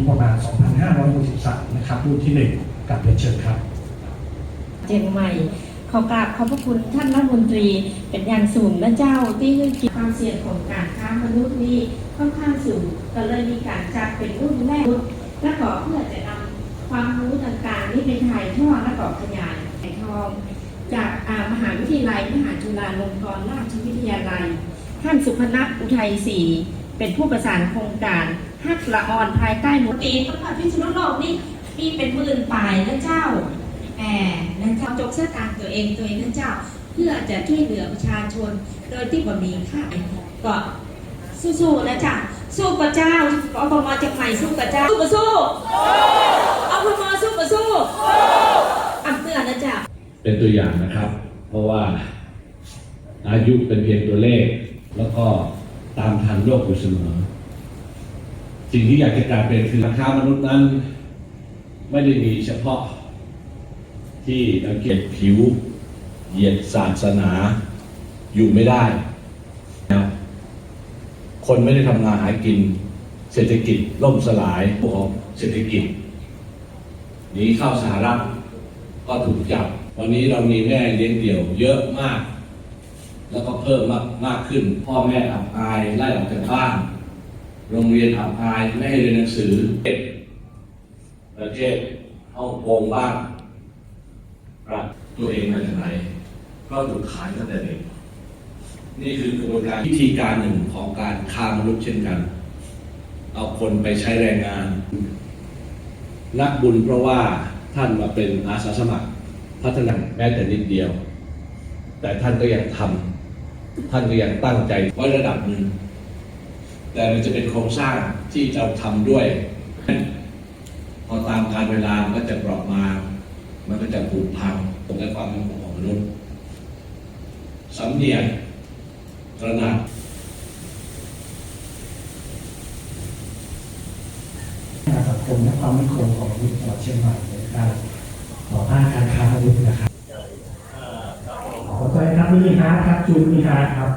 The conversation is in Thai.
ุประมาณ 2,563 นะครับ รุ่นที่ 1 กับเรียนเชิญครับเชียงใหม่ ขอกราบขอบพระคุณท่านรัฐมนตรีเป็นอย่างสูงนะเจ้าที่ให้ความเสี่ยงของการค้ามนุษย์นี่ค่อนข้างสูงก็เลยมีการจัดเป็นรุ่นแรกและก็เพื่อจะนำความรู้ต่างๆนี่ไปถ่ายทอดและก็ขยายถ่ายทองจากมหาวิทยาลัยมหาจุฬาลงกรณราชวิทยาลัย ท่านสุพนัทอุทัยศรี เป็นผู้ประสานโครงการฮักละออนภายใต้หมวดปีต้นมาพิษณุโลกนี่มีเป็นหมื่นปลายนะเจ้าแอบนะเจ้าจกชะตางตัวเองตัวเองนะเจ้า เพื่อจะช่วยเหลือประชาชน โดยที่บ่มีค่าก็สู้ๆนะจ๊ะสู้กับเจ้าอพมจากใหม่สู้กับเจ้าสู้กับสู้อพมสู้กับสู้อำเตือนนะจ๊ะเป็นตัวอย่างนะครับ เพราะว่าอายุเป็นเพียงตัวเลขแล้วก็ ตามทันโลกอยู่เสมอ สิ่งที่อยากจะกลายเป็นคือราคามนุษย์นั้น ไม่ได้มีเฉพาะ ที่เราเกียดผิว เหยียดศาสนา อยู่ไม่ได้นะคนไม่ได้ทำงานหากิน เศรษฐกิจล่มสลายพวกของเศรษฐกิจหนีเข้าสหรัฐก็ถูกจับ วันนี้เรามีแม่เลี้ยงเดี่ยวเยอะมาก แล้วก็เพิ่มมากมากขึ้น พ่อแม่อับอายไล่ออกจากบ้าน โรงเรียนอับอายไม่ให้เรียนหนังสือประเทศฮ่องกงบ้างปรับตัวเองมาจากไหน ก็ถูกขายตั้งแต่เด็กนี่คือกระบวนการวิธีการหนึ่งของการค้ามนุษย์เช่นกัน เอาคนไปใช้แรงงาน นักบุญเพราะว่าท่านมาเป็นอาสาสมัคร พัฒนาแม้แต่นิดเดียว แต่ท่านก็ยังทำ ท่านก็ยังตั้งใจไว้ระดับหนึ่ง แต่มันจะเป็นโครงสร้างที่จะทำด้วย พอตามการเวลามันก็จะปราะมา มันก็จะผุพังและความเป็นของมนุษย์สำเนียกตระหนักสังคมและความมั่นคงของมนุษย์จังหวัดเชียงใหม่ในการต่อต้านการค้ามนุษย์นะครับ มีฮาร์ดครับจูนมีฮาร์ดครับ